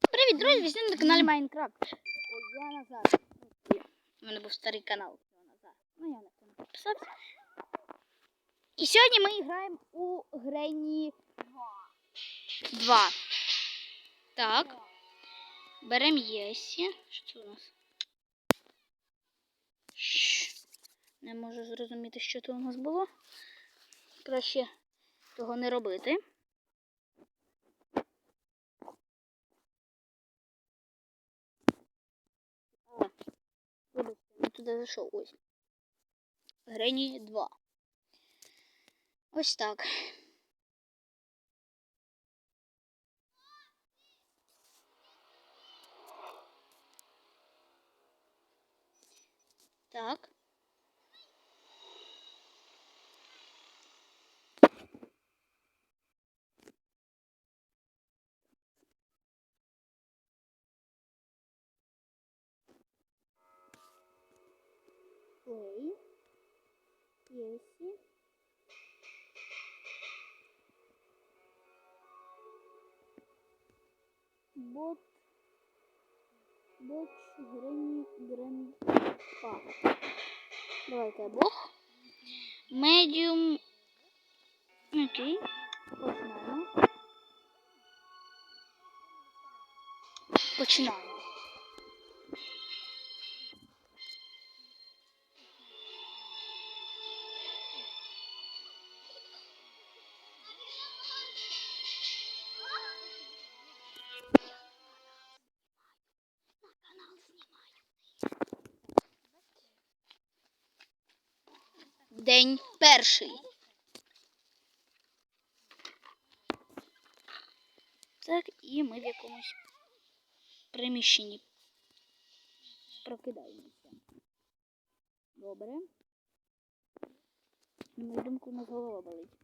Привіт, друзі! Ви на каналі Майнкрафт. Я Назар. У мене був старий канал. Ну, я на не підписався. І сьогодні ми граємо у Грені 2. Так. Беремо Єсі. Що це у нас? Не можу зрозуміти, що це у нас було. Краще того не робити. А, туди зайшов. Ось. Грені 2. Ось так. Так. Play. Єсі. Бот. Боч Грені Грандпа. Давайте Бог. Медіум. Окей. Починаємо. Починаємо. День перший. Так, і ми в якомусь приміщенні прокидаємося. Добре. На мою думку, у нас голова болить.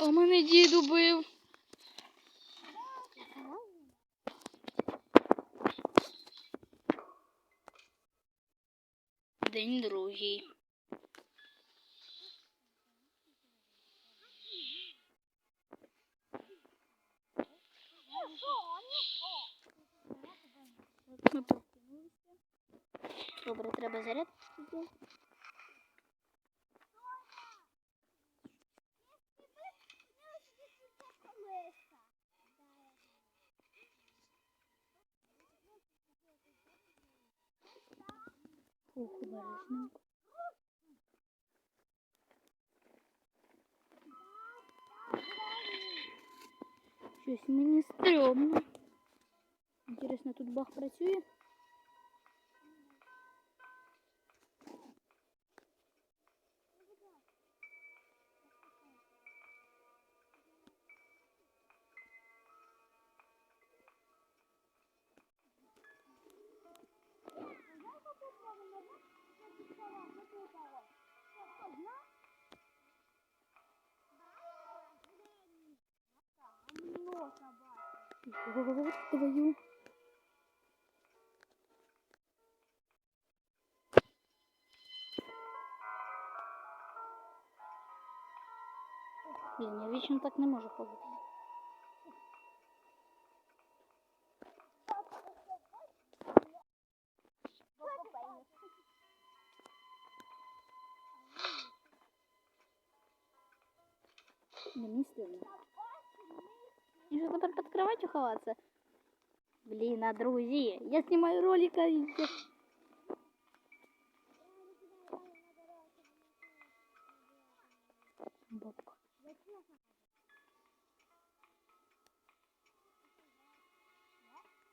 А мене дід убив. День другий. Ми прокинулися. Добре, треба заряд. Ух, обережненько. Щось мені стрьомно. Інтересно, тут бах працює? Вот твою. Блін, я вічно так не можу ходити. Мені стыдно. И же потом под кроватью ховаться. Блин, а друзья, я снимаю ролик, а я- Бабка.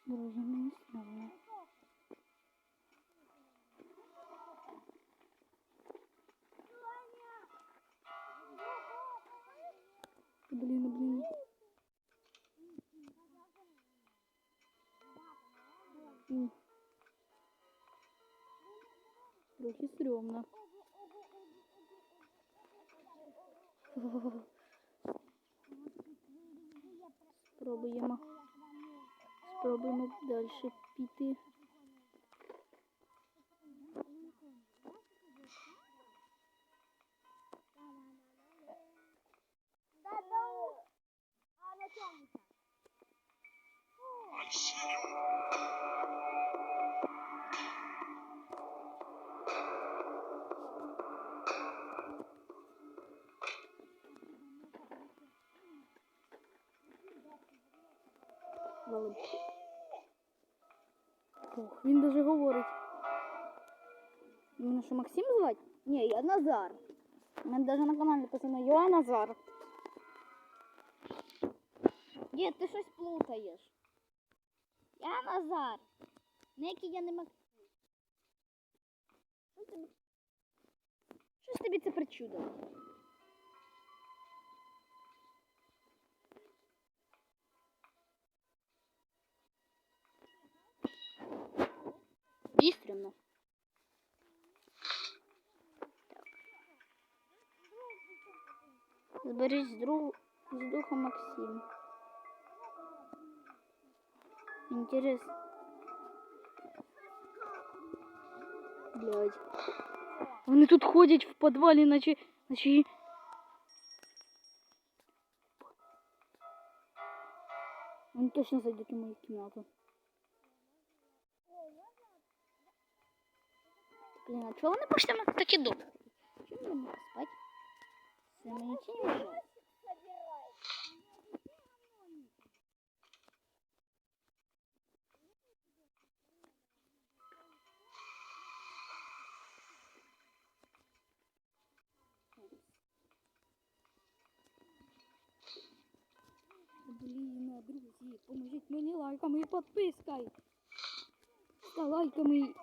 Друзі, мені стрьомно. Блін, Трохи стрьомно. Спробуємо. Спробуємо далі піти. Валим. Ох, він даже говорить. Мене що Максим звати? Ні, я Назар. У мене даже на каналі написано Я Назар. Ні, ти щось плутаєш. Я Назар. Ніякий я не Максим. Що тобі? Щось тобі це причудило? Істрімно. Зберись з, друг... з духом Максим. Інтересно. Блядь. Вони тут ходять в підвалі, наче... наче... Вони точно зайдуть у мою кімнату. Блин, а чего вы пошли на таки добре? Чего не могу спать? Це мені чи не мешает? Блін, друзі, поможіть мені лайками і підпискою. Та лайками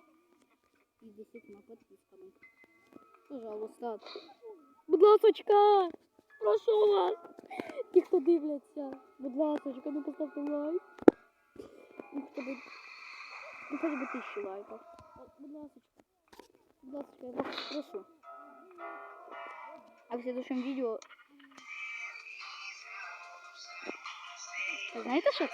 і и десятьма подписками. Пожалуйста. Будь ласочка, прошу вас. Ті, хто дивляться, будь ласочка, ну поставте лайк. Ну. Ну, хоч би тисячу лайків. Будь ласочка. Будь ласочка, я вас прошу. А в следующем видео... Ви знаєте, що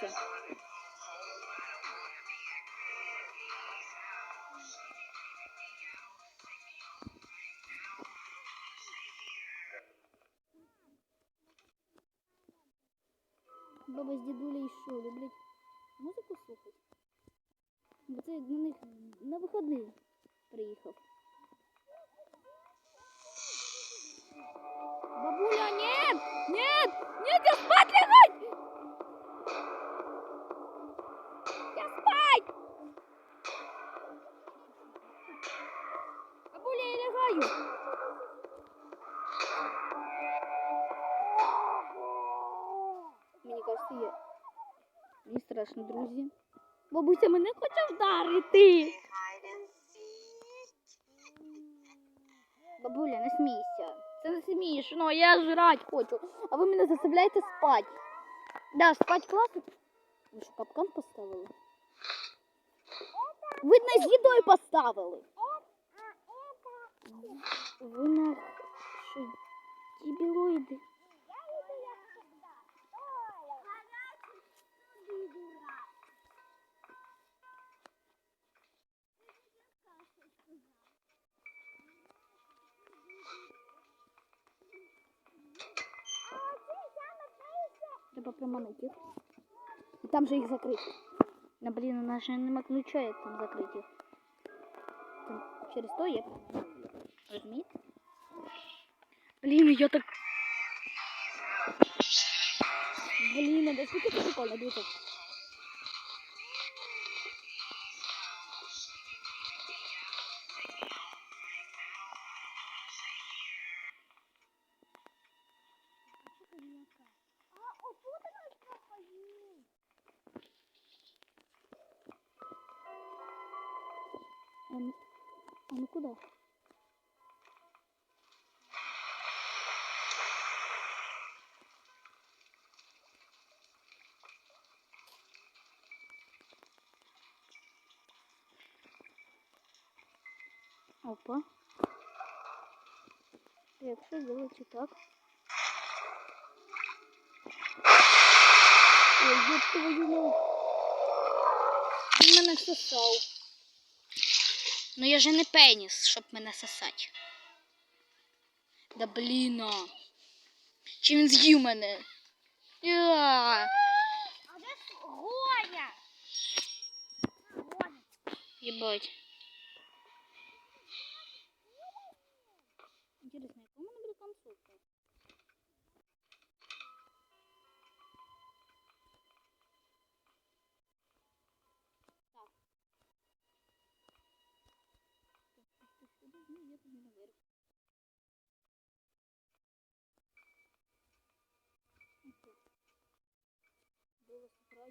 Баба з дідулею що, люблять музику слухати? Бо це на них на виходний приїхав. Бабуля, нет! Нет! Нет, я спать Мені. Мені страшно, друзі. Бабуся мене хоче вдарити. Бабуля, не смійся. Це не смішно, я жрать хочу. А ви мене заставляєте спати. Да, спать класно. Ви що, капкан поставили? Видно, з їдою поставили. Ви на що? Треба приманити їх. І там же їх закрити. На блін, у нас же нема ключа, як там закрити їх. Там через то є. Розумієте? Блін, я так. Блін, да скільки це прикольно, дивіться. Опа. Якщо зробити так. Ой, я твою мать. Він мене сосав. Ну я же не пеніс, щоб мене сосати. Да блін. а. Чи він з'їв мене? Я. Єбать.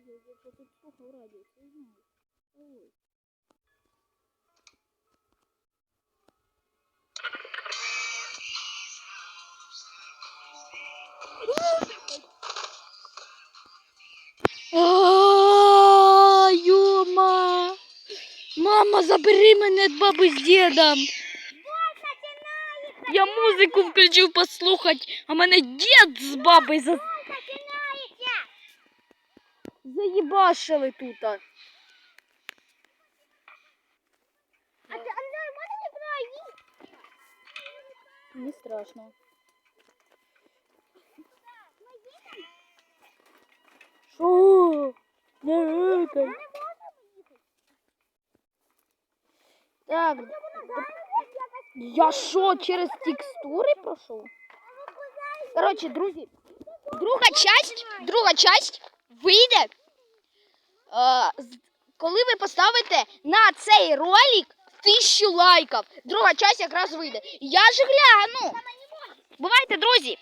радіо, я вже тут слухав радіо, це знаю. Ой. А, Йома! Мама, забери мене від баби з дідом. Я музику включив послухати, а мене дід з бабою за... Починається. заїбашили тут. А ти, Андрій, можна не проїхати? Не страшно. Що? Не викай. Так, я що, через текстури пройшов? Коротше, друзі, друга часть, друга часть вийде, е, коли ви поставите на цей ролик тисячу лайків. Друга часть якраз вийде. Я ж гляну. Бувайте, друзі!